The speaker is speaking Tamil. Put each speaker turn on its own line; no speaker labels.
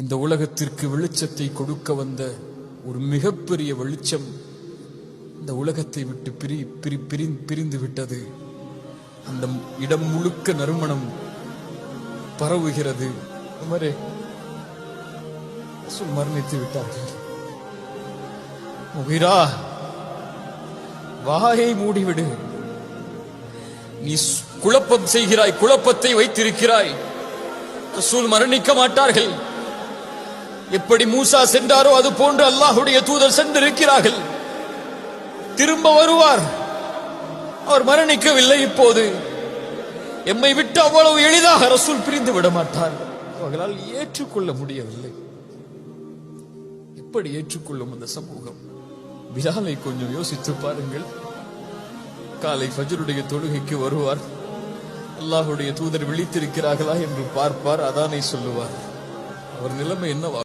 இந்த உலகத்திற்கு வெளிச்சத்தை கொடுக்க வந்த ஒரு மிகப்பெரிய வெளிச்சம் இந்த உலகத்தை விட்டு பிரி பிரி பிரி- பிரிந்து விட்டது. அந்த இடம் முழுக்க நறுமணம் பரவுகிறது. உமரே மரணித்து விட்டார்கள். முகிரா வாயை மூடிவிடு. நீ குழப்பம் செய்கிறாய் குழப்பத்தை வைத்திருக்கிறாய். ரசூல் மரணிக்க மாட்டார்கள். எப்படி மூசா சென்றாரோ அது போன்று அல்லாஹுடைய தூதர் சென்றிருக்கிறார்கள். திரும்ப வருவார். அவர் மரணிக்கவில்லை இப்போது. எம்மை விட்டு அவ்வளவு எளிதாக ரசூல் பிரிந்து விட மாட்டார் அவர்களால் ஏற்றுக்கொள்ள முடியவில்லை. எப்படி ஏற்றுக்கொள்ளும் அந்த சமூகம்? பிலாலை கொஞ்சம் யோசித்து பாருங்கள். காலை ஃபஜருடைய தொழுகைக்கு வருவார். அல்லாஹுடைய தூதர் விழித்திருக்கிறார்களா என்று பார்ப்பார் அதானை சொல்லுவார். அவர் நிலைமை என்னவா